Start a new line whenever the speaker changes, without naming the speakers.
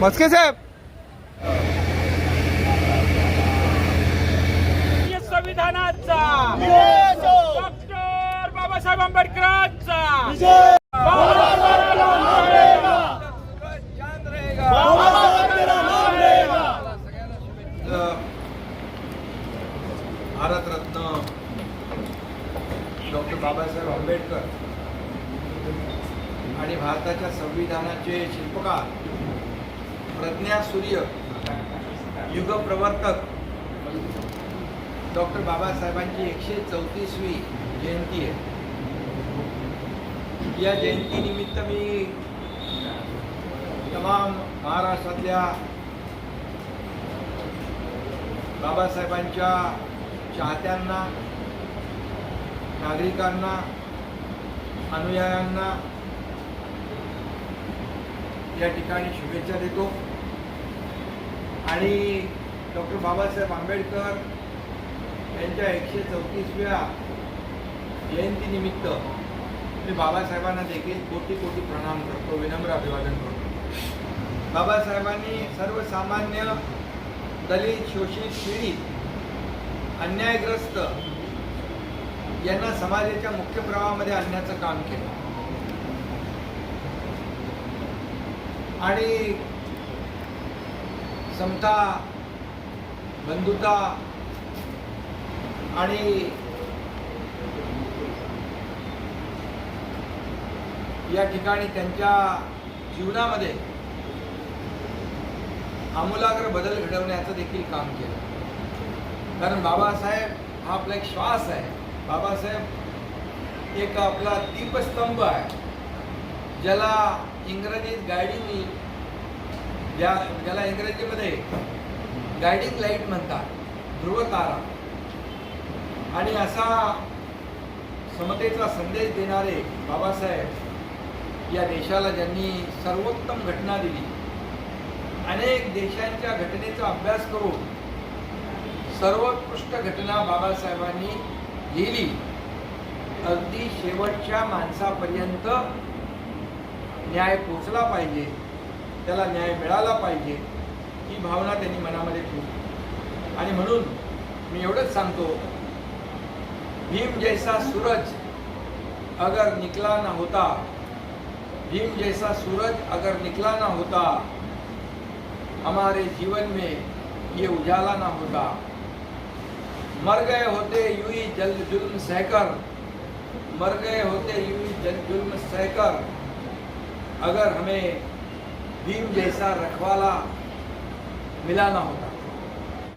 मस्के साहेब.
संविधानाचा. डॉक्टर बाबासाहेब आंबेडकरांचा.
भारतरत्न डॉक्टर बाबासाहेब आंबेडकर आणि भारताच्या संविधानाचे शिल्पकार प्रज्ञा सूर्य युगप्रवर्तक डॉक्टर बाबासाहेबांची एकशे चौतीसवी जयंती आहे. या जयंतीनिमित्त मी तमाम महाराष्ट्रातल्या बाबासाहेबांच्या चाहत्यांना नागरिकांना अनुयायांना या ठिकाणी शुभेच्छा देतो. आणि डॉक्टर बाबासाहेब आंबेडकर यांच्या एकशे चौतीसव्या जयंतीनिमित्त मी बाबासाहेबांना देखील कोटी कोटी प्रणाम करतो विनम्र अभिवादन करतो. बाबासाहेबांनी सर्वसामान्य दलित शोषित पीडित अन्यायग्रस्त यांना समाजाच्या मुख्य प्रवाहामध्ये आणण्याचं काम केलं. आणि समता बंधुता आणि या ठिकाणी त्यांच्या जीवनामध्ये आमूलाग्र बदल घडवण्याचं देखील काम केलं. कारण बाबासाहेब हा आपला एक श्वास आहे. बाबासाहेब एक आपला दीपस्तंभ आहे. ज्याला इंग्रजीत गायडिंग ज्या ज्याला इंग्रजीमध्ये गायडिंग लाइट म्हणतात ध्रुवतारा आणि असा समतेचा संदेश देणारे बाबासाहेब या देशाला ज्यांनी सर्वोत्तम घटना दिली. अनेक देशांच्या घटनेचा अभ्यास करून सर्वोत्कृष्ट घटना बाबासाहेबांनी लिहिली. अगदी शेवटच्या माणसापर्यंत न्याय पोचला पाहिजे त्याला न्याय मिळाला पाहिजे ही भावना त्यांनी मनामध्ये ठेवली. आणि म्हणून मी एवढंच सांगतो भीम जैसा सूरज अगर निकला ना होता भीम जैसा सूरज अगर निकला ना होता हमारे जीवन में ये उजाला ना होता। मर गए होते यूं ही जल जुल्म सहकर मर गए होते यूं ही जल जुल्म सहकर अगर हमें भीम जैसा रखवाला मिला ना होता